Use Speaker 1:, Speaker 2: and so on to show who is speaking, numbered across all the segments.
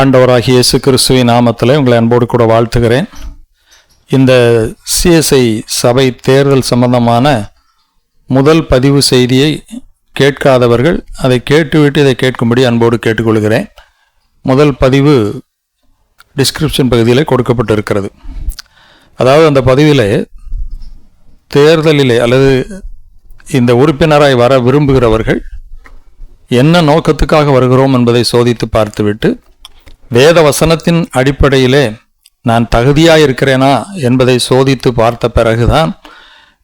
Speaker 1: ஆண்டவராகிய இயேசு கிறிஸ்துவின் நாமத்தில் உங்களை அன்போடு கூட வாழ்த்துகிறேன் இந்த சிஎஸ்ஐ சபை தேர்தல் சம்பந்தமான முதல் பதிவு செய்தியை கேட்காதவர்கள் அதை கேட்டுவிட்டு இதை கேட்கும்படி அன்போடு கேட்டுக்கொள்கிறேன் முதல் பதிவு டிஸ்கிரிப்ஷன் பகுதியில் கொடுக்கப்பட்டிருக்கிறது அதாவது அந்த பதிவில் தேர்தலிலே அல்லது இந்த உறுப்பினராய் வர விரும்புகிறவர்கள் என்ன நோக்கத்துக்காக வருகிறோம் என்பதை சோதித்து பார்த்துவிட்டு வேத வசனத்தின் அடிப்படையிலே நான் தகுதியாக இருக்கிறேனா என்பதை சோதித்து பார்த்த பிறகுதான்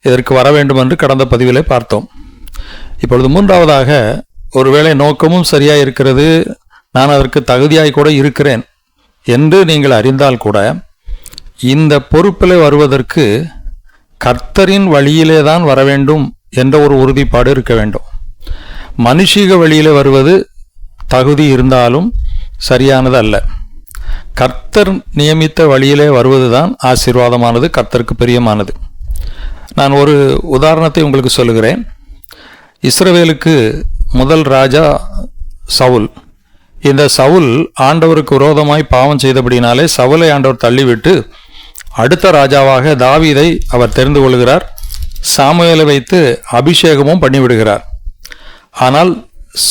Speaker 1: இதற்கு வர வேண்டும் என்று கடந்த பதிவிலே பார்த்தோம் இப்பொழுது மூன்றாவதாக ஒருவேளை நோக்கமும் சரியாக இருக்கிறது நான் அதற்கு தகுதியாய் கூட இருக்கிறேன் என்று நீங்கள் அறிந்தால் கூட இந்த பொறுப்பில் வருவதற்கு கர்த்தரின் வழியிலே தான் வர வேண்டும் என்ற ஒரு உறுதிப்பாடு இருக்க வேண்டும் மனுஷிக வழியில் வருவது தகுதி இருந்தாலும் சரியானது அல்ல கர்த்தர் நியமித்த வழியிலே வருவதுதான் ஆசீர்வாதமானது கர்த்தருக்கு பிரியமானது நான் ஒரு உதாரணத்தை உங்களுக்கு சொல்லுகிறேன் இஸ்ரவேலுக்கு முதல் ராஜா சவுல் இந்த சவுல் ஆண்டவருக்கு விரோதமாய் பாவம் செய்தபடினாலே சவுலை ஆண்டவர் தள்ளிவிட்டு அடுத்த ராஜாவாக தாவீதை அவர் தெரிந்து கொள்கிறார் சாமுவேலை வைத்து அபிஷேகமும் பண்ணிவிடுகிறார் ஆனால்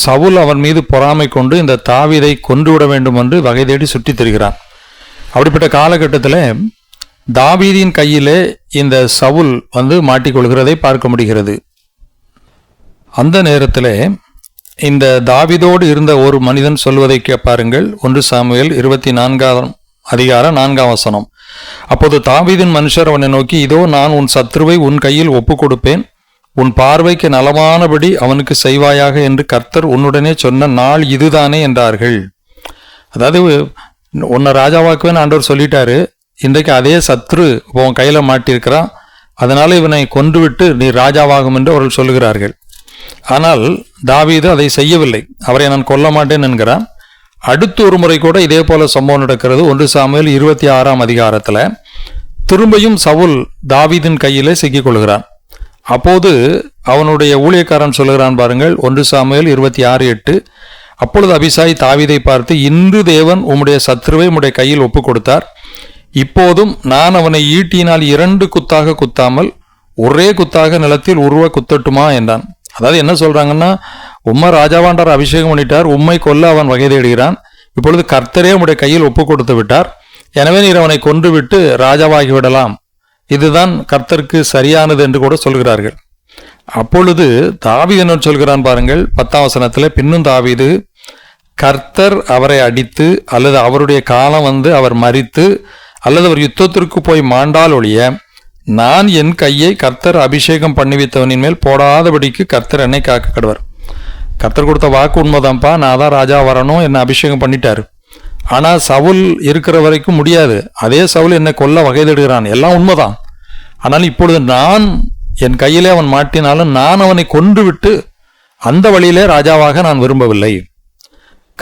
Speaker 1: சவுல் அவன் மீது பொறாமை கொண்டு இந்த தாவிதை கொன்றுவிட வேண்டும் என்று வகை தேடி சுற்றித் திரிகிறான் அப்படிப்பட்ட காலகட்டத்தில் தாவீதியின் கையிலே இந்த சவுல் வந்து மாட்டிக்கொள்கிறதை பார்க்க முடிகிறது அந்த நேரத்தில் இந்த தாவிதோடு இருந்த ஒரு மனிதன் சொல்வதை பாருங்கள் ஒன்று சாமுவேல் இருபத்தி நான்காம் அதிகார நான்காம் வசனம் அப்போது தாவீதின் மனுஷர் அவனை நோக்கி இதோ நான் உன் சத்ருவை உன் கையில் ஒப்பு கொடுப்பேன் உன் பார்வைக்கு நலமானபடி அவனுக்கு செய்வாயாக என்று கர்த்தர் உன்னுடனே சொன்ன நாள் இதுதானே என்றார்கள் அதாவது உன்னை ராஜாவாக்குவேன் ஆண்டவர் சொல்லிட்டாரு இன்றைக்கு அதே சத்ரு இப்போ உன் கையில் மாட்டியிருக்கிறான் அதனால் இவனை கொன்றுவிட்டு நீ ராஜாவாகும் என்று அவர்கள் சொல்லுகிறார்கள் ஆனால் தாவீது அதை செய்யவில்லை அவரை நான் கொல்ல மாட்டேன் என்கிறான் அடுத்து ஒரு முறை கூட இதே போல சம்பவம் நடக்கிறது ஒன்று சாமியில் இருபத்தி ஆறாம் அதிகாரத்தில் திரும்பியும் சவுல் தாவீதின் கையிலே சிக்கிக்கொள்கிறான் அப்போது அவனுடைய ஊழியக்காரன் சொல்லுகிறான் பாருங்கள் ஒன்று சாமியல் இருபத்தி ஆறு எட்டு அப்பொழுது அபிசாய் தாவிதை பார்த்து இன்று தேவன் உம்முடைய சத்ருவை உம்முடைய கையில் ஒப்பு கொடுத்தார் இப்போதும் நான் அவனை ஈட்டினால் இரண்டு குத்தாக குத்தாமல் ஒரே குத்தாக நிலத்தில் உருவ குத்தட்டுமா என்றான் அதாவது என்ன சொல்றாங்கன்னா உம்மை ராஜாவாண்டார் அபிஷேகம் பண்ணிட்டார் உம்மை கொல்ல அவன் வகை தேடுகிறான் இப்பொழுது கர்த்தரே உம்முடைய கையில் ஒப்பு கொடுத்து விட்டார் எனவே நீர் அவனை கொன்றுவிட்டு ராஜாவாகி விடலாம் இதுதான் கர்த்தருக்கு சரியானது என்று கூட சொல்கிறார்கள் அப்பொழுது தாவி என்ன சொல்கிறான் பாருங்கள் பத்தாம் வசனத்தில் பின்னும் தாவிது கர்த்தர் அவரை அடித்து அல்லது அவருடைய காலம் வந்து அவர் மறித்து அல்லது அவர் யுத்தத்திற்கு போய் மாண்டால் ஒழிய நான் என் கையை கர்த்தர் அபிஷேகம் பண்ணி வைத்தவனின் மேல் போடாதபடிக்கு கர்த்தர் என்னை காக்க கடுவர் கர்த்தர் கொடுத்த வாக்கு உண்மைதான்ப்பா நான் தான் ராஜா வரணும் என்னை அபிஷேகம் பண்ணிட்டாரு ஆனால் சவுல் இருக்கிற வரைக்கும் முடியாது அதே சவுல் என்னை கொல்ல வகை தேடுகிறான் எல்லாம் உண்மைதான் ஆனால் இப்பொழுது நான் என் கையிலே அவன் மாட்டினாலும் நான் அவனை கொன்றுவிட்டு அந்த வழியிலே ராஜாவாக நான் விரும்பவில்லை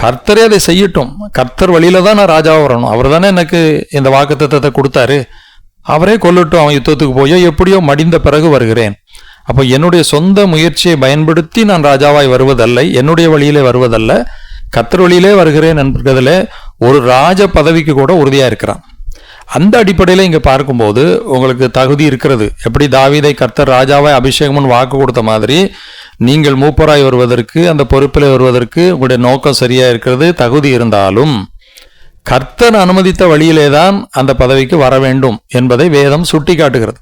Speaker 1: கர்த்தரே அதை செய்யட்டும் கர்த்தர் வழியில தான் நான் ராஜாவாக வரணும் அவர் தானே எனக்கு இந்த வாக்கு தத்தத்தை கொடுத்தாரு அவரே கொல்லட்டும் அவன் யுத்தத்துக்கு போயோ எப்படியோ மடிந்த பிறகு வருகிறேன் அப்போ என்னுடைய சொந்த முயற்சியை பயன்படுத்தி நான் ராஜாவாய் வருவதல்ல என்னுடைய வழியிலே வருவதல்ல கத்தர் வழியிலே வருகிறேன் என்பதில் ஒரு ராஜ பதவிக்கு கூட உறுதியாக இருக்கிறான் அந்த அடிப்படையில் இங்கே பார்க்கும்போது உங்களுக்கு தகுதி இருக்கிறது எப்படி தாவீதை கர்த்தர் ராஜாவை அபிஷேகம்னு வாக்கு கொடுத்த மாதிரி நீங்கள் மூப்பராய் வருவதற்கு அந்த பொறுப்பில் வருவதற்கு உங்களுடைய நோக்கம் சரியாக இருக்கிறது தகுதி இருந்தாலும் கர்த்தர் அனுமதித்த வழியிலே தான் அந்த பதவிக்கு வர வேண்டும் என்பதை வேதம் சுட்டி காட்டுகிறது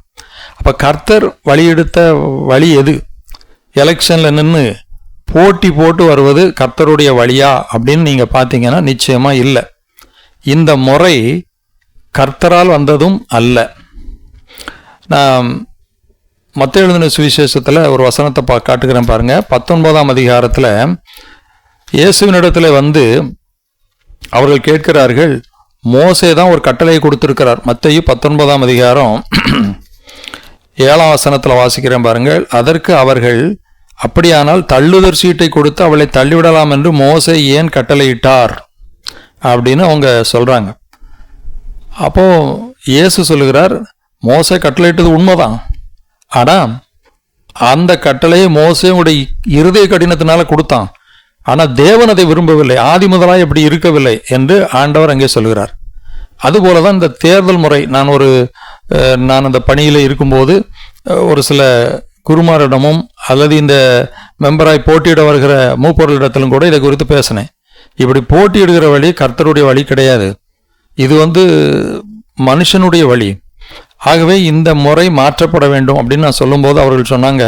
Speaker 1: அப்போ கர்த்தர் வழியெடுத்த வழி எது எலெக்ஷனில் நின்று போட்டி போட்டு வருவது கர்த்தருடைய வழியா அப்படின்னு நீங்கள் பார்த்தீங்கன்னா நிச்சயமாக இல்லை இந்த முறை கர்த்தரால் வந்ததும் அல்ல நான் மற்ற எழுதின சுவிசேஷத்தில் ஒரு வசனத்தை பா காட்டுக்கிறேன் பாருங்கள் பத்தொன்பதாம் அதிகாரத்தில் இயேசுவினிடத்தில் வந்து அவர்கள் கேட்கிறார்கள் மோசே தான் ஒரு கட்டளையை கொடுத்துருக்கிறார் மத்தையும் பத்தொன்பதாம் அதிகாரம் ஏழாம் வசனத்தில் வாசிக்கிறேன் பாருங்கள் அதற்கு அவர்கள் அப்படியானால் தள்ளுதர் சீட்டை கொடுத்து அவளை தள்ளிவிடலாம் என்று மோசை ஏன் கட்டளையிட்டார் அப்படின்னு அவங்க சொல்கிறாங்க அப்போது இயேசு சொல்லுகிறார் மோசை கட்டளையிட்டது உண்மைதான் ஆனா அந்த கட்டளையை மோசையுடைய இருதய கடினத்தினால கொடுத்தான் ஆனால் தேவன் அதை விரும்பவில்லை ஆதி முதலாக இப்படி இருக்கவில்லை என்று ஆண்டவர் அங்கே சொல்கிறார் அதுபோல தான் இந்த தேர்தல் முறை நான் ஒரு நான் அந்த பணியில் இருக்கும்போது ஒரு சில குருமாரிடமும் அல்லது இந்த மெம்பராய் போட்டியிட வருகிற மூப்பொருளிடத்திலும் கூட இதை குறித்து பேசினேன் இப்படி போட்டியிடுகிற வழி கர்த்தருடைய வழி கிடையாது இது வந்து மனுஷனுடைய வழி ஆகவே இந்த முறை மாற்றப்பட வேண்டும் அப்படின்னு நான் சொல்லும்போது அவர்கள் சொன்னாங்க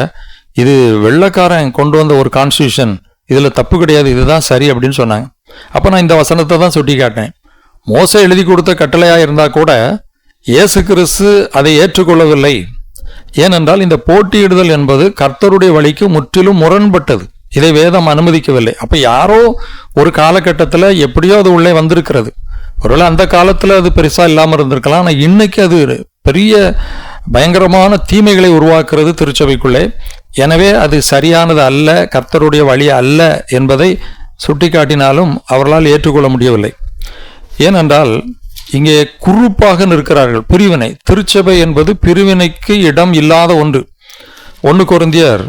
Speaker 1: இது வெள்ளக்காரன் கொண்டு வந்த ஒரு கான்ஸ்டியூஷன் இதில் தப்பு கிடையாது இதுதான் சரி அப்படின்னு சொன்னாங்க அப்போ நான் இந்த வசனத்தை தான் சுட்டி காட்டினேன் மோச எழுதி கொடுத்த கட்டளையாக இருந்தால் கூட இயேசு கிறிஸ்து அதை ஏற்றுக்கொள்ளவில்லை ஏனென்றால் இந்த போட்டியிடுதல் என்பது கர்த்தருடைய வழிக்கு முற்றிலும் முரண்பட்டது இதை வேதம் அனுமதிக்கவில்லை அப்போ யாரோ ஒரு காலகட்டத்தில் எப்படியோ அது உள்ளே வந்திருக்கிறது ஒருவேளை அந்த காலத்தில் அது பெருசாக இல்லாமல் இருந்திருக்கலாம் ஆனால் இன்றைக்கி அது பெரிய பயங்கரமான தீமைகளை உருவாக்குறது திருச்சபைக்குள்ளே எனவே அது சரியானது அல்ல கர்த்தருடைய வழி அல்ல என்பதை சுட்டிக்காட்டினாலும் அவர்களால் ஏற்றுக்கொள்ள முடியவில்லை ஏனென்றால் இங்கே குறுப்பாக நிற்கிறார்கள் பிரிவினை திருச்சபை என்பது பிரிவினைக்கு இடம் இல்லாத ஒன்று ஒன்று குருந்தியர்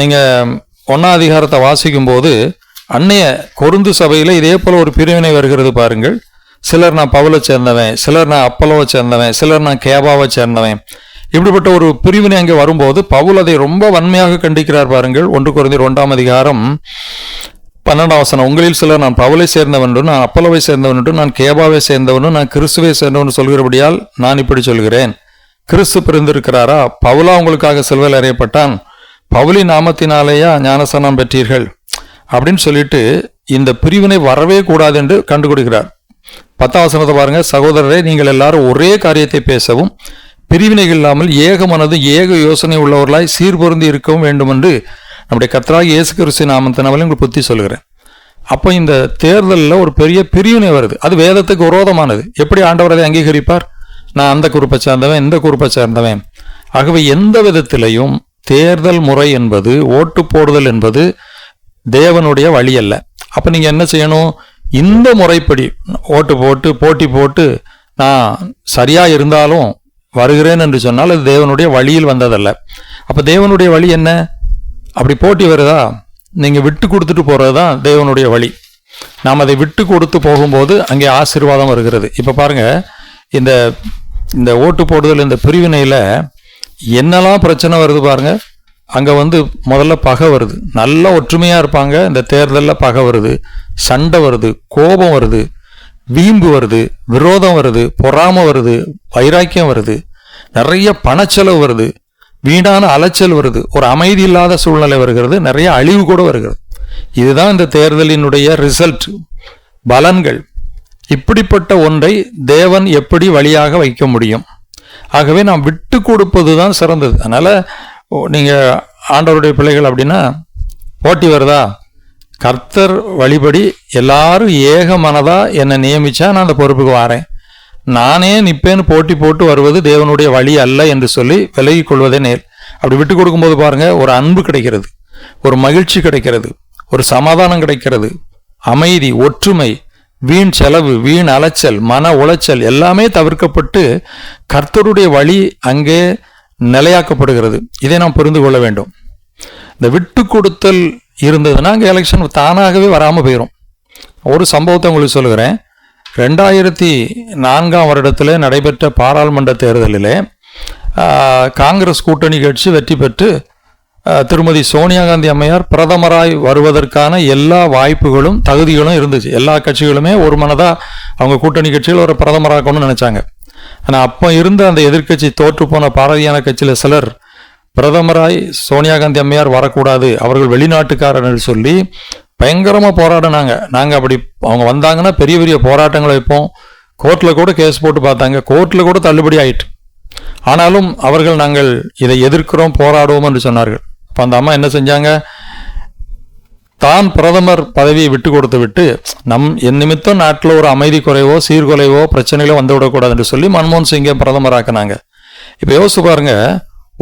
Speaker 1: நீங்கள் ஒன்னாதிகாரத்தை வாசிக்கும் போது அன்னைய கொருந்து சபையில் இதே போல் ஒரு பிரிவினை வருகிறது பாருங்கள் சிலர் நான் பவுலை சேர்ந்தவன் சிலர் நான் அப்பலோவை சேர்ந்தவன் சிலர் நான் கேபாவை சேர்ந்தவன் இப்படிப்பட்ட ஒரு பிரிவினை அங்கே வரும்போது பவுல் அதை ரொம்ப வன்மையாக கண்டிக்கிறார் பாருங்கள் ஒன்று குறைந்த ரெண்டாம் அதிகாரம் பன்னெண்டாம் வசனம் உங்களில் சிலர் நான் பவுலை சேர்ந்தவன் நான் அப்பலோவை சேர்ந்தவன் நான் கேபாவை சேர்ந்தவனும் நான் கிறிஸ்துவை சேர்ந்தவன் சொல்கிறபடியால் நான் இப்படி சொல்கிறேன் கிறிஸ்து பிறந்திருக்கிறாரா பவுலா உங்களுக்காக செல்வல் அறியப்பட்டான் பவுலி நாமத்தினாலேயா ஞானசனம் பெற்றீர்கள் அப்படின்னு சொல்லிட்டு இந்த பிரிவினை வரவே கூடாது என்று கண்டுபிடிக்கிறார் பத்தாம் வசனத்தை பாருங்க சகோதரரை நீங்கள் எல்லாரும் ஒரே காரியத்தை பேசவும் பிரிவினைகள் இல்லாமல் ஏக மனது ஏக யோசனை உள்ளவர்களாய் சீர்பொருந்தி இருக்கவும் வேண்டும் என்று நம்முடைய கத்தராக இயேசு கிறிஸ்து நாமத்தினாலும் உங்களுக்கு புத்தி சொல்கிறேன் அப்போ இந்த தேர்தலில் ஒரு பெரிய பிரிவினை வருது அது வேதத்துக்கு விரோதமானது எப்படி ஆண்டவர் அதை அங்கீகரிப்பார் நான் அந்த குறிப்பை சார்ந்தவன் இந்த குறிப்பை சார்ந்தவன் ஆகவே எந்த விதத்திலையும் தேர்தல் முறை என்பது ஓட்டு போடுதல் என்பது தேவனுடைய வழி அல்ல அப்போ நீங்கள் என்ன செய்யணும் இந்த முறைப்படி ஓட்டு போட்டு போட்டி போட்டு நான் சரியாக இருந்தாலும் வருகிறேன் என்று சொன்னால் அது தேவனுடைய வழியில் வந்ததல்ல அப்போ தேவனுடைய வழி என்ன அப்படி போட்டி வருதா நீங்கள் விட்டு கொடுத்துட்டு போகிறது தான் தேவனுடைய வழி நாம் அதை விட்டு கொடுத்து போகும்போது அங்கே ஆசீர்வாதம் வருகிறது இப்போ பாருங்கள் இந்த இந்த ஓட்டு போடுதல் இந்த பிரிவினையில் என்னெல்லாம் பிரச்சனை வருது பாருங்கள் அங்கே வந்து முதல்ல பகை வருது நல்ல ஒற்றுமையாக இருப்பாங்க இந்த தேர்தலில் பகை வருது சண்டை வருது கோபம் வருது வீம்பு வருது விரோதம் வருது பொறாம வருது வைராக்கியம் வருது நிறைய பணச்செலவு வருது வீணான அலைச்சல் வருது ஒரு அமைதி இல்லாத சூழ்நிலை வருகிறது நிறைய அழிவு கூட வருகிறது இதுதான் இந்த தேர்தலினுடைய ரிசல்ட் பலன்கள் இப்படிப்பட்ட ஒன்றை தேவன் எப்படி வழியாக வைக்க முடியும் ஆகவே நாம் விட்டு கொடுப்பது தான் சிறந்தது அதனால் நீங்கள் ஆண்டவருடைய பிள்ளைகள் அப்படின்னா போட்டி வருதா கர்த்தர் வழிபடி எல்லாரும் ஏக மனதாக என்னை நியமித்தா நான் அந்த பொறுப்புக்கு வாரேன் நானே நிற்பேன்னு போட்டி போட்டு வருவது தேவனுடைய வழி அல்ல என்று சொல்லி விலகி கொள்வதே நேர் அப்படி விட்டு கொடுக்கும்போது பாருங்கள் ஒரு அன்பு கிடைக்கிறது ஒரு மகிழ்ச்சி கிடைக்கிறது ஒரு சமாதானம் கிடைக்கிறது அமைதி ஒற்றுமை வீண் செலவு வீண் அலைச்சல் மன உளைச்சல் எல்லாமே தவிர்க்கப்பட்டு கர்த்தருடைய வழி அங்கே நிலையாக்கப்படுகிறது இதை நாம் புரிந்து கொள்ள வேண்டும் இந்த விட்டு கொடுத்தல் இருந்ததுன்னா அங்கே எலெக்ஷன் தானாகவே வராமல் போயிடும் ஒரு சம்பவத்தை உங்களுக்கு சொல்கிறேன் ரெண்டாயிரத்தி நான்காம் வருடத்தில் நடைபெற்ற பாராளுமன்ற தேர்தலில் காங்கிரஸ் கூட்டணி கட்சி வெற்றி பெற்று திருமதி சோனியா காந்தி அம்மையார் பிரதமராய் வருவதற்கான எல்லா வாய்ப்புகளும் தகுதிகளும் இருந்துச்சு எல்லா கட்சிகளுமே ஒரு மனதாக அவங்க கூட்டணி கட்சிகள் ஒரு பிரதமராகணும்னு நினச்சாங்க ஆனால் அப்போ இருந்த அந்த எதிர்கட்சி தோற்றுப்போன பாரதியான கட்சியில் சிலர் பிரதமராய் சோனியா காந்தி அம்மையார் வரக்கூடாது அவர்கள் வெளிநாட்டுக்காரர்கள் சொல்லி பயங்கரமாக போராடினாங்க நாங்கள் அப்படி அவங்க வந்தாங்கன்னா பெரிய பெரிய போராட்டங்களை வைப்போம் கோர்ட்டில் கூட கேஸ் போட்டு பார்த்தாங்க கோர்ட்டில் கூட தள்ளுபடி ஆயிட்டு ஆனாலும் அவர்கள் நாங்கள் இதை எதிர்க்கிறோம் போராடுவோம் என்று சொன்னார்கள் அப்போ அந்த அம்மா என்ன செஞ்சாங்க தான் பிரதமர் பதவியை விட்டு கொடுத்து விட்டு நம் என் நிமித்தம் நாட்டில் ஒரு அமைதி குறைவோ சீர்குலைவோ பிரச்சனைகளோ வந்துவிடக்கூடாது என்று சொல்லி மன்மோகன் சிங்கை பிரதமராக்கினாங்க இப்போ யோசிச்சு பாருங்க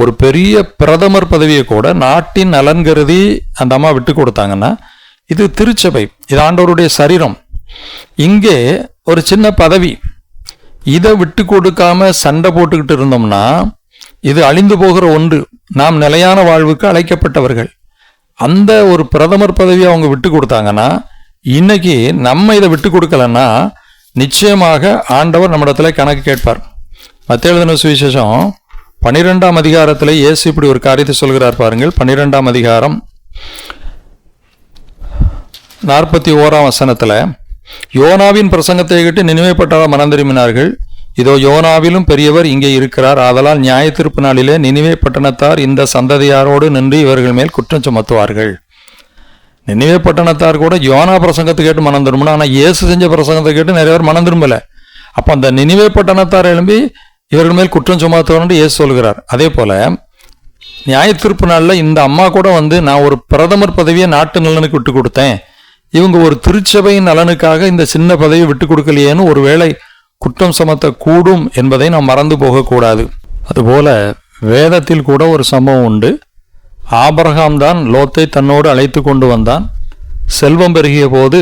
Speaker 1: ஒரு பெரிய பிரதமர் பதவியை கூட நாட்டின் நலன் கருதி அந்த அம்மா விட்டு கொடுத்தாங்கன்னா இது திருச்சபை இது ஆண்டவருடைய சரீரம் இங்கே ஒரு சின்ன பதவி இதை விட்டு கொடுக்காம சண்டை போட்டுக்கிட்டு இருந்தோம்னா இது அழிந்து போகிற ஒன்று நாம் நிலையான வாழ்வுக்கு அழைக்கப்பட்டவர்கள் அந்த ஒரு பிரதமர் பதவியை அவங்க விட்டு கொடுத்தாங்கன்னா இன்னைக்கு நம்ம இதை விட்டு கொடுக்கலன்னா நிச்சயமாக ஆண்டவர் நம்மிடத்துல கணக்கு கேட்பார் மத்தியழுதின சுவிசேஷம் பன்னிரெண்டாம் அதிகாரத்தில் இயேசு இப்படி ஒரு காரியத்தை சொல்கிறார் பாருங்கள் பன்னிரெண்டாம் அதிகாரம் நாற்பத்தி ஓராம் வசனத்தில் யோனாவின் பிரசங்கத்தை கேட்டு நினைவைப்பட்டால் மனம் திரும்பினார்கள் இதோ யோனாவிலும் பெரியவர் இங்கே இருக்கிறார் ஆதலால் நியாய திருப்பு நாளிலே நினைவே பட்டணத்தார் இந்த சந்ததியாரோடு நின்று இவர்கள் மேல் குற்றம் சுமத்துவார்கள் நினைவே பட்டணத்தார் கூட யோனா பிரசங்கத்தை கேட்டு மனம் திரும்பணும் ஆனால் இயேசு செஞ்ச பிரசங்கத்தை கேட்டு நிறைய பேர் மனம் திரும்பலை அப்போ அந்த நினைவே பட்டணத்தார் எழும்பி இவர்கள் மேல் குற்றம் சுமத்துவார்னு இயேசு சொல்கிறார் அதே போல் நியாய திருப்பு நாளில் இந்த அம்மா கூட வந்து நான் ஒரு பிரதமர் பதவியை நாட்டு நலனுக்கு விட்டு கொடுத்தேன் இவங்க ஒரு திருச்சபையின் நலனுக்காக இந்த சின்ன பதவியை விட்டு கொடுக்கலையேன்னு ஒரு வேளை குற்றம் கூடும் என்பதை நாம் மறந்து போகக்கூடாது அதுபோல வேதத்தில் கூட ஒரு சம்பவம் உண்டு ஆபரகாம் தான் லோத்தை தன்னோடு அழைத்து கொண்டு வந்தான் செல்வம் பெருகிய போது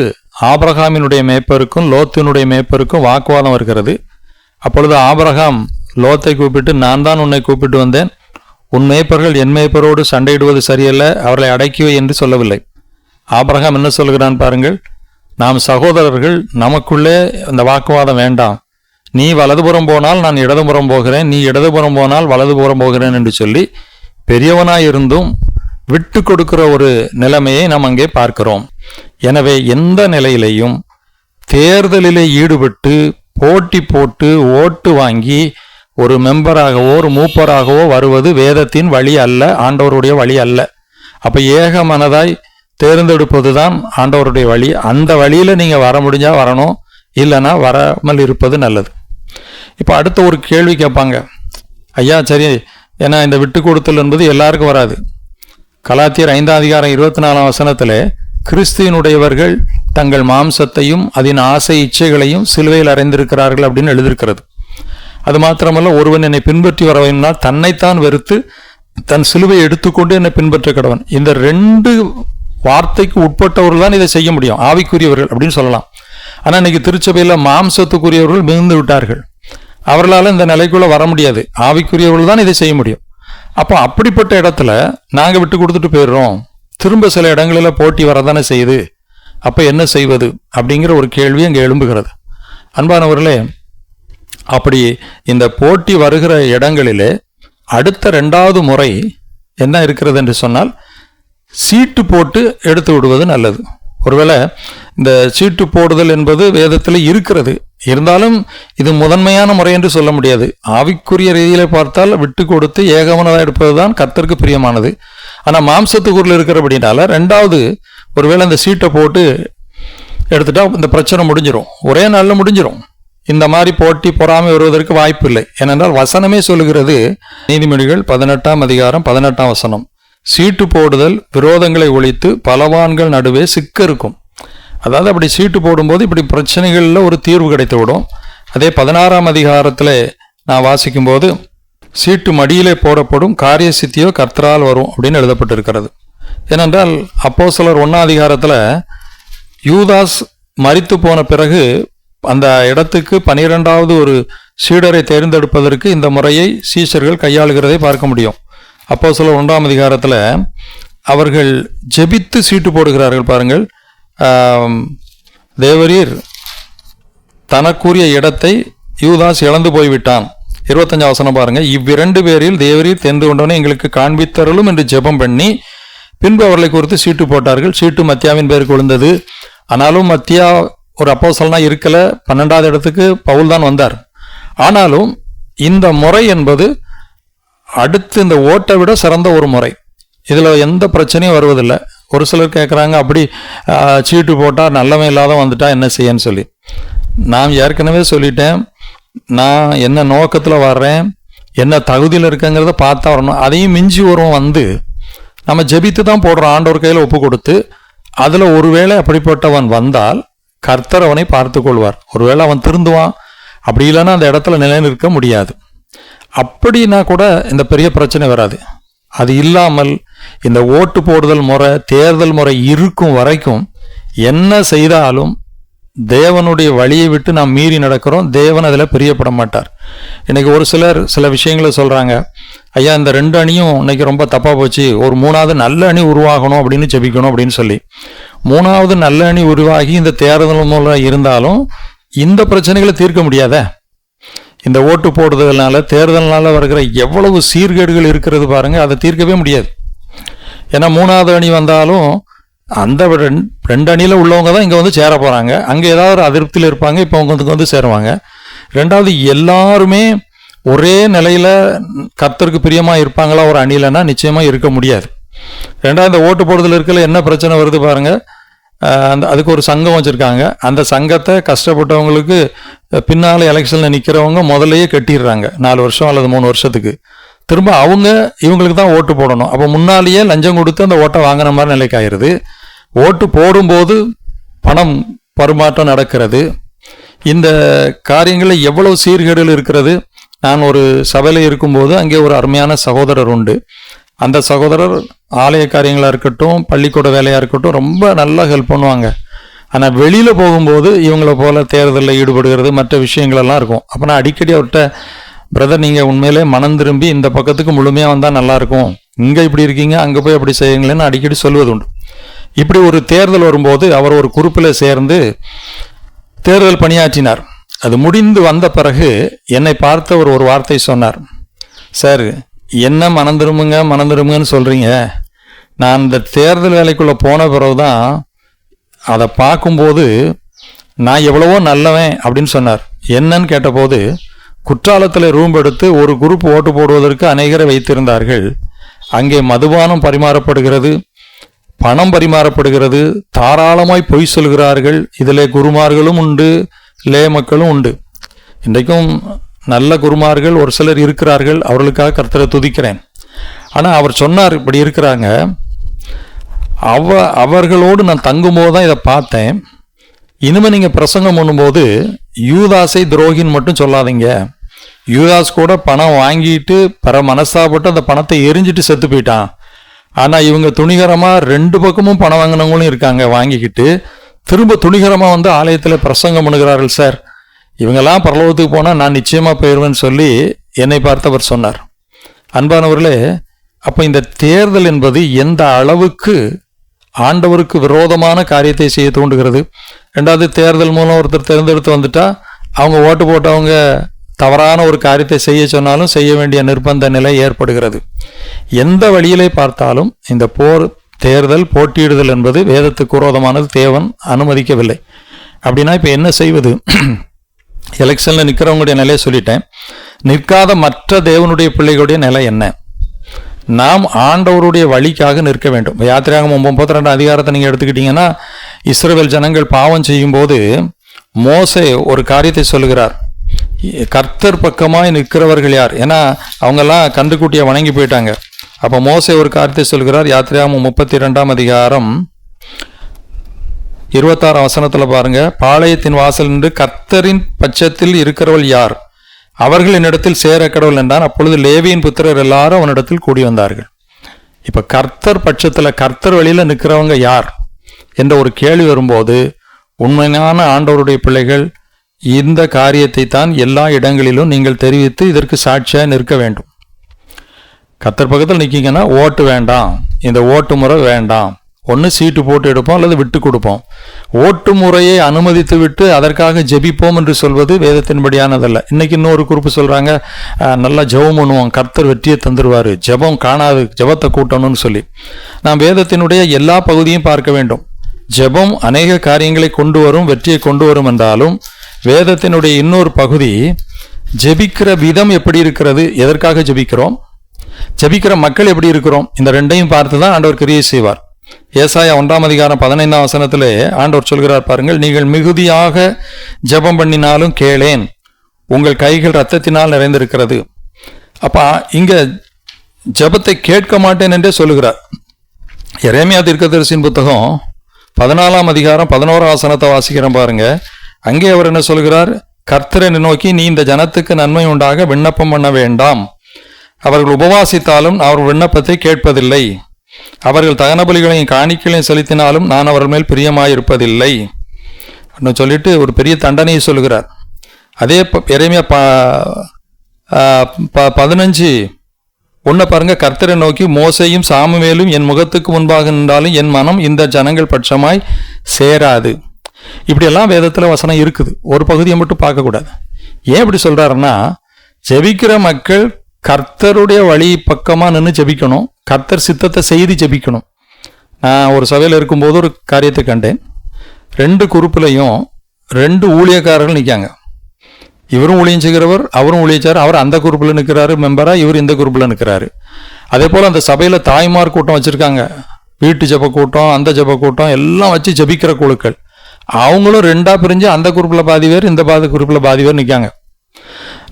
Speaker 1: ஆபரகாமினுடைய மேய்ப்பருக்கும் லோத்தினுடைய மேய்ப்பருக்கும் வாக்குவாதம் வருகிறது அப்பொழுது ஆபரகாம் லோத்தை கூப்பிட்டு நான் தான் உன்னை கூப்பிட்டு வந்தேன் உன் மேய்ப்பர்கள் என் மேய்ப்பரோடு சண்டையிடுவது சரியல்ல அவர்களை அடக்கிவை என்று சொல்லவில்லை ஆபரகாம் என்ன சொல்கிறான் பாருங்கள் நாம் சகோதரர்கள் நமக்குள்ளே அந்த வாக்குவாதம் வேண்டாம் நீ வலதுபுறம் போனால் நான் இடதுபுறம் போகிறேன் நீ இடதுபுறம் போனால் வலதுபுறம் போகிறேன் என்று சொல்லி இருந்தும் விட்டு கொடுக்கிற ஒரு நிலைமையை நாம் அங்கே பார்க்கிறோம் எனவே எந்த நிலையிலையும் தேர்தலிலே ஈடுபட்டு போட்டி போட்டு ஓட்டு வாங்கி ஒரு மெம்பராகவோ ஒரு மூப்பராகவோ வருவது வேதத்தின் வழி அல்ல ஆண்டவருடைய வழி அல்ல அப்போ ஏக மனதாய் தேர்ந்தெடுப்பது தான் ஆண்டவருடைய வழி அந்த வழியில் நீங்கள் வர முடிஞ்சால் வரணும் இல்லைன்னா வராமல் இருப்பது நல்லது இப்போ அடுத்த ஒரு கேள்வி கேட்பாங்க ஐயா சரி ஏன்னா இந்த விட்டு கொடுத்தல் என்பது எல்லாருக்கும் வராது கலாத்தியர் ஐந்தாம் அதிகாரம் இருபத்தி நாலாம் வசனத்தில் கிறிஸ்தியனுடையவர்கள் தங்கள் மாம்சத்தையும் அதன் ஆசை இச்சைகளையும் சிலுவையில் அறைந்திருக்கிறார்கள் அப்படின்னு எழுதியிருக்கிறது அது மாத்திரமல்ல ஒருவன் என்னை பின்பற்றி வர வேணும்னால் தன்னைத்தான் வெறுத்து தன் சிலுவையை எடுத்துக்கொண்டு என்னை பின்பற்ற கடவன் இந்த ரெண்டு வார்த்தைக்கு உட்பட்டவர்கள் தான் இதை செய்ய முடியும் ஆவிக்குரியவர்கள் அப்படின்னு சொல்லலாம் ஆனால் இன்னைக்கு திருச்சபையில் மாம்சத்துக்குரியவர்கள் மிகுந்து விட்டார்கள் அவர்களால் இந்த நிலைக்குள்ளே வர முடியாது ஆவிக்குரியவர்கள் தான் இதை செய்ய முடியும் அப்போ அப்படிப்பட்ட இடத்துல நாங்கள் விட்டு கொடுத்துட்டு போயிடுறோம் திரும்ப சில இடங்களில் போட்டி வரதானே செய்யுது அப்போ என்ன செய்வது அப்படிங்கிற ஒரு கேள்வி அங்கே எழும்புகிறது அன்பானவர்களே அப்படி இந்த போட்டி வருகிற இடங்களிலே அடுத்த ரெண்டாவது முறை என்ன இருக்கிறது என்று சொன்னால் சீட்டு போட்டு எடுத்து விடுவது நல்லது ஒருவேளை இந்த சீட்டு போடுதல் என்பது வேதத்தில் இருக்கிறது இருந்தாலும் இது முதன்மையான முறை என்று சொல்ல முடியாது ஆவிக்குரிய ரீதியில பார்த்தால் விட்டு கொடுத்து ஏகமனதாக எடுப்பது தான் கத்தருக்கு பிரியமானது ஆனால் மாம்சத்துக்குள்ள அப்படின்னால ரெண்டாவது ஒருவேளை அந்த சீட்டை போட்டு எடுத்துட்டா இந்த பிரச்சனை முடிஞ்சிடும் ஒரே நாளில் முடிஞ்சிடும் இந்த மாதிரி போட்டி பொறாமை வருவதற்கு வாய்ப்பு இல்லை ஏனென்றால் வசனமே சொல்லுகிறது நீதிமொழிகள் பதினெட்டாம் அதிகாரம் பதினெட்டாம் வசனம் சீட்டு போடுதல் விரோதங்களை ஒழித்து பலவான்கள் நடுவே சிக்க இருக்கும் அதாவது அப்படி சீட்டு போடும்போது இப்படி பிரச்சனைகளில் ஒரு தீர்வு கிடைத்து விடும் அதே பதினாறாம் அதிகாரத்தில் நான் வாசிக்கும்போது சீட்டு மடியிலே போடப்படும் காரிய சித்தியோ கர்த்தரால் வரும் அப்படின்னு எழுதப்பட்டிருக்கிறது ஏனென்றால் அப்போ சிலர் ஒன்றாம் அதிகாரத்தில் யூதாஸ் மறித்து போன பிறகு அந்த இடத்துக்கு பனிரெண்டாவது ஒரு சீடரை தேர்ந்தெடுப்பதற்கு இந்த முறையை சீசர்கள் கையாளுகிறதை பார்க்க முடியும் அப்போ சில ஒன்றாம் அதிகாரத்தில் அவர்கள் ஜெபித்து சீட்டு போடுகிறார்கள் பாருங்கள் தேவரீர் தனக்குரிய இடத்தை யூதாஸ் இழந்து போய்விட்டான் இருபத்தஞ்சு அவசரம் பாருங்க இவ்விரண்டு பேரில் தேவரீர் தெரிந்து கொண்டவனே எங்களுக்கு காண்பித்தருளும் என்று ஜெபம் பண்ணி பின்பு அவர்களை குறித்து சீட்டு போட்டார்கள் சீட்டு மத்தியாவின் பேருக்கு விழுந்தது ஆனாலும் மத்தியா ஒரு அப்போசல்னா இருக்கலை பன்னெண்டாவது இடத்துக்கு பவுல் தான் வந்தார் ஆனாலும் இந்த முறை என்பது அடுத்து இந்த ஓட்டை விட சிறந்த ஒரு முறை இதில் எந்த பிரச்சனையும் வருவதில்லை ஒரு சிலர் கேட்குறாங்க அப்படி சீட்டு போட்டால் நல்லவன் இல்லாத வந்துட்டா என்ன செய்யன்னு சொல்லி நான் ஏற்கனவே சொல்லிட்டேன் நான் என்ன நோக்கத்தில் வர்றேன் என்ன தகுதியில் இருக்கங்கிறத பார்த்தா வரணும் அதையும் மிஞ்சி வரும் வந்து நம்ம ஜெபித்து தான் போடுறோம் ஆண்டோர் கையில் ஒப்பு கொடுத்து அதில் ஒருவேளை அப்படிப்பட்டவன் வந்தால் கர்த்தர் அவனை பார்த்து கொள்வார் ஒருவேளை அவன் திருந்துவான் அப்படி இல்லைன்னா அந்த இடத்துல நிலை நிற்க முடியாது அப்படின்னா கூட இந்த பெரிய பிரச்சனை வராது அது இல்லாமல் இந்த ஓட்டு போடுதல் முறை தேர்தல் முறை இருக்கும் வரைக்கும் என்ன செய்தாலும் தேவனுடைய வழியை விட்டு நாம் மீறி நடக்கிறோம் தேவன் அதில் பிரியப்பட மாட்டார் இன்னைக்கு ஒரு சிலர் சில விஷயங்களை சொல்கிறாங்க ஐயா இந்த ரெண்டு அணியும் இன்னைக்கு ரொம்ப தப்பாக போச்சு ஒரு மூணாவது நல்ல அணி உருவாகணும் அப்படின்னு செபிக்கணும் அப்படின்னு சொல்லி மூணாவது நல்ல அணி உருவாகி இந்த தேர்தல் மூலம் இருந்தாலும் இந்த பிரச்சனைகளை தீர்க்க முடியாத இந்த ஓட்டு போடுறதுனால தேர்தல்னால வருகிற எவ்வளவு சீர்கேடுகள் இருக்கிறது பாருங்க அதை தீர்க்கவே முடியாது ஏன்னா மூணாவது அணி வந்தாலும் அந்த ரெண்டு அணியில் உள்ளவங்க தான் இங்கே வந்து சேர போகிறாங்க அங்கே ஏதாவது ஒரு அதிருப்தியில் இருப்பாங்க இப்போ அவங்க வந்து சேருவாங்க ரெண்டாவது எல்லாருமே ஒரே நிலையில் கத்தருக்கு பிரியமாக இருப்பாங்களா ஒரு அணியிலன்னா நிச்சயமாக இருக்க முடியாது ரெண்டாவது இந்த ஓட்டு போடுதல் இருக்கல என்ன பிரச்சனை வருது பாருங்கள் அந்த அதுக்கு ஒரு சங்கம் வச்சுருக்காங்க அந்த சங்கத்தை கஷ்டப்பட்டவங்களுக்கு பின்னால் எலெக்ஷனில் நிற்கிறவங்க முதல்லையே கட்டிடுறாங்க நாலு வருஷம் அல்லது மூணு வருஷத்துக்கு திரும்ப அவங்க இவங்களுக்கு தான் ஓட்டு போடணும் அப்போ முன்னாலேயே லஞ்சம் கொடுத்து அந்த ஓட்டை வாங்கின மாதிரி நிலைக்கு ஆயிடுது ஓட்டு போடும்போது பணம் பரிமாற்றம் நடக்கிறது இந்த காரியங்களில் எவ்வளோ சீர்கேடுகள் இருக்கிறது நான் ஒரு சபையில் இருக்கும்போது அங்கே ஒரு அருமையான சகோதரர் உண்டு அந்த சகோதரர் ஆலய காரியங்களாக இருக்கட்டும் பள்ளிக்கூட வேலையாக இருக்கட்டும் ரொம்ப நல்லா ஹெல்ப் பண்ணுவாங்க ஆனால் வெளியில் போகும்போது இவங்களை போல் தேர்தலில் ஈடுபடுகிறது மற்ற விஷயங்களெல்லாம் இருக்கும் அப்போ நான் அடிக்கடி அவர்கிட்ட பிரதர் நீங்கள் உண்மையிலே மனம் திரும்பி இந்த பக்கத்துக்கு முழுமையாக வந்தால் நல்லாயிருக்கும் இங்கே இப்படி இருக்கீங்க அங்கே போய் அப்படி செய்யுங்களேன்னு அடிக்கடி சொல்வது உண்டு இப்படி ஒரு தேர்தல் வரும்போது அவர் ஒரு குறிப்பில் சேர்ந்து தேர்தல் பணியாற்றினார் அது முடிந்து வந்த பிறகு என்னை பார்த்த ஒரு ஒரு வார்த்தை சொன்னார் சார் என்ன மனம் திரும்புங்க மனம் திரும்புங்கன்னு சொல்கிறீங்க நான் இந்த தேர்தல் வேலைக்குள்ளே போன பிறகு தான் அதை பார்க்கும்போது நான் எவ்வளவோ நல்லவன் அப்படின்னு சொன்னார் என்னன்னு கேட்டபோது குற்றாலத்தில் ரூம் எடுத்து ஒரு குரூப் ஓட்டு போடுவதற்கு அநேகரை வைத்திருந்தார்கள் அங்கே மதுபானம் பரிமாறப்படுகிறது பணம் பரிமாறப்படுகிறது தாராளமாய் பொய் சொல்கிறார்கள் இதிலே குருமார்களும் உண்டு லே மக்களும் உண்டு இன்றைக்கும் நல்ல குருமார்கள் ஒரு சிலர் இருக்கிறார்கள் அவர்களுக்காக கருத்தரை துதிக்கிறேன் ஆனால் அவர் சொன்னார் இப்படி இருக்கிறாங்க அவ அவர்களோடு நான் தங்கும்போது தான் இதை பார்த்தேன் இனிமேல் நீங்கள் பிரசங்கம் பண்ணும்போது யூதாசை துரோகின்னு மட்டும் சொல்லாதீங்க யூதாஸ் கூட பணம் வாங்கிட்டு பர மனசாப்பட்டு அந்த பணத்தை எரிஞ்சிட்டு செத்து போயிட்டான் ஆனால் இவங்க துணிகரமாக ரெண்டு பக்கமும் பணம் வாங்கினவங்களும் இருக்காங்க வாங்கிக்கிட்டு திரும்ப துணிகரமாக வந்து ஆலயத்தில் பிரசங்கம் பண்ணுகிறார்கள் சார் இவங்கெல்லாம் பரலோகத்துக்கு போனால் நான் நிச்சயமாக போயிடுவேன் சொல்லி என்னை பார்த்தவர் சொன்னார் அன்பானவர்களே அப்போ இந்த தேர்தல் என்பது எந்த அளவுக்கு ஆண்டவருக்கு விரோதமான காரியத்தை செய்ய தூண்டுகிறது ரெண்டாவது தேர்தல் மூலம் ஒருத்தர் தேர்ந்தெடுத்து வந்துட்டா அவங்க ஓட்டு போட்டவங்க தவறான ஒரு காரியத்தை செய்ய சொன்னாலும் செய்ய வேண்டிய நிர்பந்த நிலை ஏற்படுகிறது எந்த வழியிலே பார்த்தாலும் இந்த போர் தேர்தல் போட்டியிடுதல் என்பது வேதத்துக்கு குரோதமானது தேவன் அனுமதிக்கவில்லை அப்படின்னா இப்போ என்ன செய்வது எலெக்ஷனில் நிற்கிறவங்களுடைய நிலையை சொல்லிட்டேன் நிற்காத மற்ற தேவனுடைய பிள்ளைகளுடைய நிலை என்ன நாம் ஆண்டவருடைய வழிக்காக நிற்க வேண்டும் யாத்திரையாக ஒம்பது ரெண்டு அதிகாரத்தை நீங்கள் எடுத்துக்கிட்டீங்கன்னா இஸ்ரேல் ஜனங்கள் பாவம் செய்யும்போது மோசே ஒரு காரியத்தை சொல்லுகிறார் கர்த்தர் பக்கமாய் நிற்கிறவர்கள் யார் ஏன்னா அவங்கெல்லாம் கண்டுக்குட்டியை வணங்கி போயிட்டாங்க அப்போ மோசை ஒரு காரியத்தை சொல்கிறார் யாத்திரையாம முப்பத்தி ரெண்டாம் அதிகாரம் இருபத்தாறாம் வசனத்தில் பாருங்க பாளையத்தின் வாசல் நின்று கர்த்தரின் பட்சத்தில் இருக்கிறவள் யார் அவர்கள் என்னிடத்தில் சேர கடவுள் என்றான் அப்பொழுது லேவியின் புத்திரர் எல்லாரும் அவனிடத்தில் கூடி வந்தார்கள் இப்போ கர்த்தர் பட்சத்தில் கர்த்தர் வழியில் நிற்கிறவங்க யார் என்ற ஒரு கேள்வி வரும்போது உண்மையான ஆண்டவருடைய பிள்ளைகள் இந்த காரியத்தை தான் எல்லா இடங்களிலும் நீங்கள் தெரிவித்து இதற்கு சாட்சியாக நிற்க வேண்டும் கத்தர் பக்கத்தில் நிற்கிங்கன்னா ஓட்டு வேண்டாம் இந்த ஓட்டு முறை வேண்டாம் ஒன்று சீட்டு போட்டு எடுப்போம் அல்லது விட்டு கொடுப்போம் ஓட்டு முறையை அனுமதித்து விட்டு அதற்காக ஜெபிப்போம் என்று சொல்வது வேதத்தின்படியானதல்ல இன்னைக்கு இன்னொரு குறிப்பு சொல்கிறாங்க நல்லா ஜெபம் பண்ணுவோம் கர்த்தர் வெற்றியை தந்துடுவார் ஜெபம் காணாது ஜெபத்தை கூட்டணும்னு சொல்லி நாம் வேதத்தினுடைய எல்லா பகுதியும் பார்க்க வேண்டும் ஜெபம் அநேக காரியங்களை கொண்டு வரும் வெற்றியை கொண்டு வரும் என்றாலும் வேதத்தினுடைய இன்னொரு பகுதி ஜெபிக்கிற விதம் எப்படி இருக்கிறது எதற்காக ஜெபிக்கிறோம் ஜெபிக்கிற மக்கள் எப்படி இருக்கிறோம் இந்த ரெண்டையும் பார்த்து தான் ஆண்டவர் கிரியை செய்வார் ஏசாயா ஒன்றாம் அதிகாரம் பதினைந்தாம் வசனத்திலே ஆண்டவர் சொல்கிறார் பாருங்கள் நீங்கள் மிகுதியாக ஜெபம் பண்ணினாலும் கேளேன் உங்கள் கைகள் ரத்தத்தினால் நிறைந்திருக்கிறது அப்பா இங்க ஜபத்தை கேட்க மாட்டேன் என்றே சொல்லுகிறார் இறைமையா தீர்க்கதரிசின் புத்தகம் பதினாலாம் அதிகாரம் பதினோரா ஆசனத்தை வாசிக்கிறேன் பாருங்க அங்கே அவர் என்ன சொல்கிறார் கர்த்தரனை நோக்கி நீ இந்த ஜனத்துக்கு நன்மை உண்டாக விண்ணப்பம் பண்ண வேண்டாம் அவர்கள் உபவாசித்தாலும் அவர் விண்ணப்பத்தை கேட்பதில்லை அவர்கள் தகனபலிகளையும் காணிக்கலையும் செலுத்தினாலும் நான் அவர்கள் மேல் பிரியமாயிருப்பதில்லை அப்படின்னு சொல்லிட்டு ஒரு பெரிய தண்டனையை சொல்கிறார் அதே இறைமையா ப பதினஞ்சு ஒன்றை பாருங்க கர்த்தரை நோக்கி மோசையும் சாமுவேலும் என் முகத்துக்கு முன்பாக நின்றாலும் என் மனம் இந்த ஜனங்கள் பட்சமாய் சேராது இப்படியெல்லாம் வேதத்தில் வசனம் இருக்குது ஒரு பகுதியை மட்டும் பார்க்கக்கூடாது ஏன் இப்படி சொல்கிறாருன்னா ஜெபிக்கிற மக்கள் கர்த்தருடைய வழி பக்கமாக நின்று ஜெபிக்கணும் கர்த்தர் சித்தத்தை செய்து ஜெபிக்கணும் நான் ஒரு சபையில் இருக்கும்போது ஒரு காரியத்தை கண்டேன் ரெண்டு குரூப்லையும் ரெண்டு ஊழியக்காரர்கள் நிற்காங்க இவரும் ஊழியம் செய்கிறவர் அவரும் ஊழியச்சார் அவர் அந்த குரூப்பில் நிற்கிறாரு மெம்பராக இவர் இந்த குரூப்பில் நிற்கிறாரு அதே போல் அந்த சபையில் தாய்மார் கூட்டம் வச்சுருக்காங்க வீட்டு ஜப கூட்டம் அந்த ஜப கூட்டம் எல்லாம் வச்சு ஜபிக்கிற குழுக்கள் அவங்களும் ரெண்டாக பிரிஞ்சு அந்த குரூப்பில் பாதி பேர் இந்த பாதி குரூப்பில் பாதி பேர் நிற்காங்க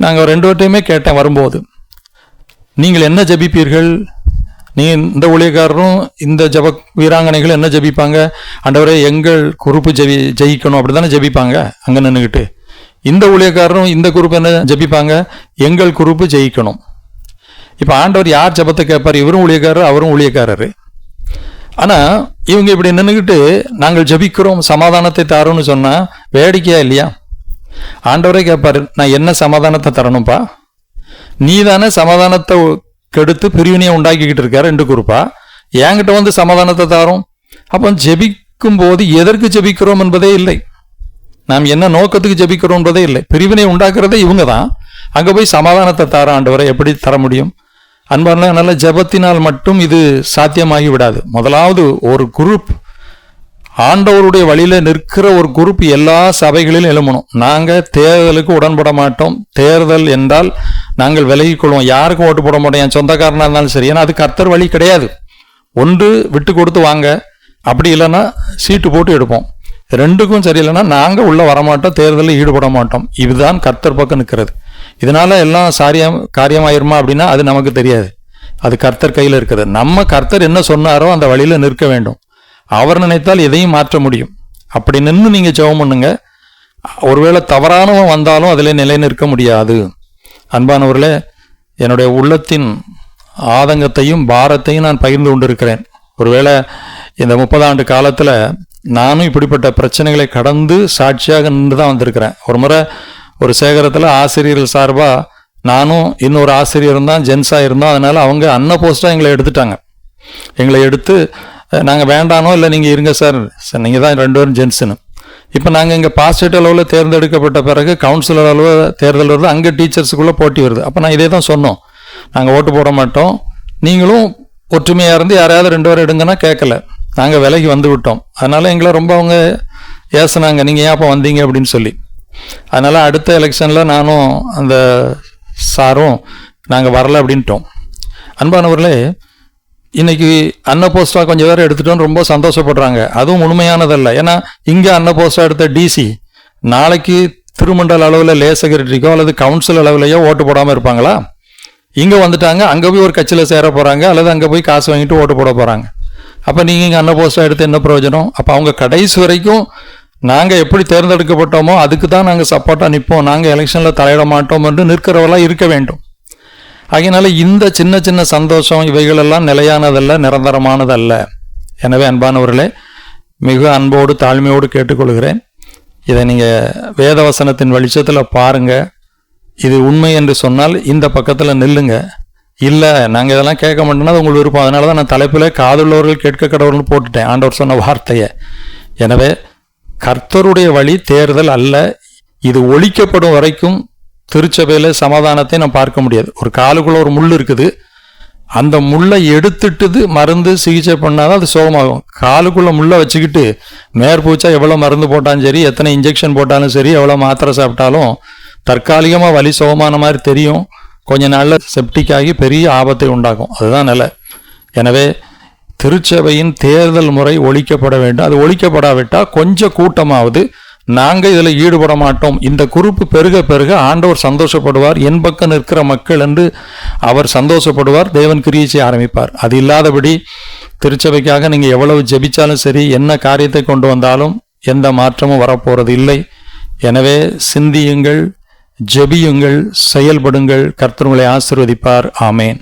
Speaker 1: நாங்கள் ரெண்டு வட்டையுமே கேட்டேன் வரும்போது நீங்கள் என்ன ஜபிப்பீர்கள் நீ இந்த ஊழியக்காரரும் இந்த ஜப வீராங்கனைகள் என்ன ஜபிப்பாங்க அண்டவரே எங்கள் குரூப்பு ஜெபி ஜெயிக்கணும் அப்படி தானே ஜபிப்பாங்க அங்கே நின்றுக்கிட்டு இந்த ஊழியக்காரரும் இந்த குறுப்பு என்ன ஜபிப்பாங்க எங்கள் குரூப்பு ஜெயிக்கணும் இப்போ ஆண்டவர் யார் ஜபத்தை கேட்பார் இவரும் ஊழியக்காரர் அவரும் ஊழியக்காரர் ஆனால் இவங்க இப்படி நின்றுக்கிட்டு நாங்கள் ஜபிக்கிறோம் சமாதானத்தை தரோன்னு சொன்னால் வேடிக்கையா இல்லையா ஆண்டவரே கேட்பார் நான் என்ன சமாதானத்தை தரணும்ப்பா நீ தானே சமாதானத்தை கெடுத்து பிரிவினையை உண்டாக்கிக்கிட்டு இருக்கார் ரெண்டு குறிப்பா என்கிட்ட வந்து சமாதானத்தை தாரும் அப்போ ஜபிக்கும் போது எதற்கு ஜெபிக்கிறோம் என்பதே இல்லை நாம் என்ன நோக்கத்துக்கு ஜெபிக்கிறோம் என்பதே இல்லை பிரிவினை உண்டாக்குறதே இவங்க தான் அங்கே போய் சமாதானத்தை தாரோம் ஆண்டவரை எப்படி தர முடியும் அன்பான நல்ல ஜபத்தினால் மட்டும் இது சாத்தியமாகி விடாது முதலாவது ஒரு குரூப் ஆண்டவருடைய வழியில் நிற்கிற ஒரு குரூப் எல்லா சபைகளிலும் எழுமணும் நாங்கள் தேர்தலுக்கு உடன்பட மாட்டோம் தேர்தல் என்றால் நாங்கள் விலகி கொள்வோம் யாருக்கு ஓட்டு போட மாட்டோம் என் சொந்தக்காரனாக இருந்தாலும் சரி ஏன்னா அது கர்த்தர் வழி கிடையாது ஒன்று விட்டு கொடுத்து வாங்க அப்படி இல்லைன்னா சீட்டு போட்டு எடுப்போம் ரெண்டுக்கும் சரியில்லைன்னா நாங்கள் உள்ளே வரமாட்டோம் தேர்தலில் ஈடுபட மாட்டோம் இதுதான் கர்த்தர் பக்கம் நிற்கிறது இதனால எல்லாம் சாரியம் காரியமாயிருமா அப்படின்னா அது நமக்கு தெரியாது அது கர்த்தர் கையில் இருக்குது நம்ம கர்த்தர் என்ன சொன்னாரோ அந்த வழியில் நிற்க வேண்டும் அவர் நினைத்தால் எதையும் மாற்ற முடியும் அப்படி நின்று நீங்கள் ஜெபம் பண்ணுங்க ஒருவேளை தவறானவன் வந்தாலும் அதில் நிலை நிற்க முடியாது அன்பானவர்கள என்னுடைய உள்ளத்தின் ஆதங்கத்தையும் பாரத்தையும் நான் பகிர்ந்து கொண்டிருக்கிறேன் ஒருவேளை இந்த முப்பது ஆண்டு காலத்தில் நானும் இப்படிப்பட்ட பிரச்சனைகளை கடந்து சாட்சியாக நின்று தான் வந்திருக்கிறேன் ஒரு முறை ஒரு சேகரத்தில் ஆசிரியர்கள் சார்பாக நானும் இன்னொரு ஆசிரியரும் தான் ஜென்ஸாக இருந்தோம் அதனால் அவங்க அன்ன போஸ்ட்டாக எங்களை எடுத்துட்டாங்க எங்களை எடுத்து நாங்கள் வேண்டானோ இல்லை நீங்கள் இருங்க சார் சார் நீங்கள் தான் ரெண்டு பேரும் ஜென்ஸுன்னு இப்போ நாங்கள் இங்கே பாஸ்டேட் அளவில் தேர்ந்தெடுக்கப்பட்ட பிறகு கவுன்சிலர் அளவு தேர்தல் வருது அங்கே டீச்சர்ஸுக்குள்ளே போட்டி வருது அப்போ நான் இதே தான் சொன்னோம் நாங்கள் ஓட்டு போட மாட்டோம் நீங்களும் ஒற்றுமையாக இருந்து யாரையாவது ரெண்டு பேரும் எடுங்கன்னா கேட்கல நாங்கள் விலகி வந்து விட்டோம் அதனால் எங்களை ரொம்ப அவங்க ஏசுனாங்க நீங்கள் ஏன் அப்போ வந்தீங்க அப்படின்னு சொல்லி அதனால் அடுத்த எலெக்ஷனில் நானும் அந்த சாரும் நாங்கள் வரலை அப்படின்ட்டோம் அன்பானவர்களே இன்றைக்கி அன்ன போஸ்டாக கொஞ்சம் பேர் எடுத்துட்டோம் ரொம்ப சந்தோஷப்படுறாங்க அதுவும் உண்மையானதல்ல ஏன்னா இங்கே அன்ன போஸ்டாக எடுத்த டிசி நாளைக்கு திருமண்டல அளவில் லே செக்ரட்டரிக்கோ அல்லது கவுன்சில் அளவிலையோ ஓட்டு போடாமல் இருப்பாங்களா இங்கே வந்துட்டாங்க அங்கே போய் ஒரு கட்சியில் சேர போகிறாங்க அல்லது அங்கே போய் காசு வாங்கிட்டு ஓட்டு போட போகிறாங்க அப்போ நீங்கள் இங்கே அன்ன போஸ்டாக எடுத்து என்ன பிரயோஜனம் அப்போ அவங்க கடைசி வரைக்கும் நாங்கள் எப்படி தேர்ந்தெடுக்கப்பட்டோமோ அதுக்கு தான் நாங்கள் சப்போர்ட்டாக நிற்போம் நாங்கள் எலெக்ஷனில் தலையிட மாட்டோம் என்று நிற்கிறவர்களாக இருக்க வேண்டும் அதனால் இந்த சின்ன சின்ன சந்தோஷம் இவைகளெல்லாம் நிலையானதல்ல நிரந்தரமானதல்ல எனவே அன்பானவர்களே மிக அன்போடு தாழ்மையோடு கேட்டுக்கொள்கிறேன் இதை நீங்கள் வேதவசனத்தின் வெளிச்சத்தில் பாருங்கள் இது உண்மை என்று சொன்னால் இந்த பக்கத்தில் நில்லுங்க இல்லை நாங்கள் இதெல்லாம் கேட்க மாட்டோம்னா உங்களுக்கு விருப்பம் அதனால தான் நான் தலைப்பில் காதுள்ளவர்கள் கேட்க கடவுள்னு போட்டுட்டேன் ஆண்டவர் சொன்ன வார்த்தையை எனவே கர்த்தருடைய வழி தேர்தல் அல்ல இது ஒழிக்கப்படும் வரைக்கும் திருச்சபையில் சமாதானத்தை நம்ம பார்க்க முடியாது ஒரு காலுக்குள்ள ஒரு முள் இருக்குது அந்த முள்ளை எடுத்துட்டு மருந்து சிகிச்சை பண்ணாதான் அது சோகமாகும் காலுக்குள்ள முள்ளை வச்சுக்கிட்டு மேற்பூச்சா எவ்வளோ மருந்து போட்டாலும் சரி எத்தனை இன்ஜெக்ஷன் போட்டாலும் சரி எவ்வளோ மாத்திரை சாப்பிட்டாலும் தற்காலிகமாக வலி சோகமான மாதிரி தெரியும் கொஞ்ச நாளில் செப்டிக் ஆகி பெரிய ஆபத்தை உண்டாகும் அதுதான் நிலை எனவே திருச்சபையின் தேர்தல் முறை ஒழிக்கப்பட வேண்டும் அது ஒழிக்கப்படாவிட்டால் கொஞ்சம் கூட்டமாவது நாங்கள் இதில் ஈடுபட மாட்டோம் இந்த குறிப்பு பெருக பெருக ஆண்டவர் சந்தோஷப்படுவார் என் பக்கம் நிற்கிற மக்கள் என்று அவர் சந்தோஷப்படுவார் தேவன் கிரியைச்சி ஆரம்பிப்பார் அது இல்லாதபடி திருச்சபைக்காக நீங்கள் எவ்வளவு ஜபிச்சாலும் சரி என்ன காரியத்தை கொண்டு வந்தாலும் எந்த மாற்றமும் வரப்போகிறது இல்லை எனவே சிந்தியுங்கள் ஜெபியுங்கள் செயல்படுங்கள் கர்த்தர்களை ஆசிர்வதிப்பார் ஆமேன்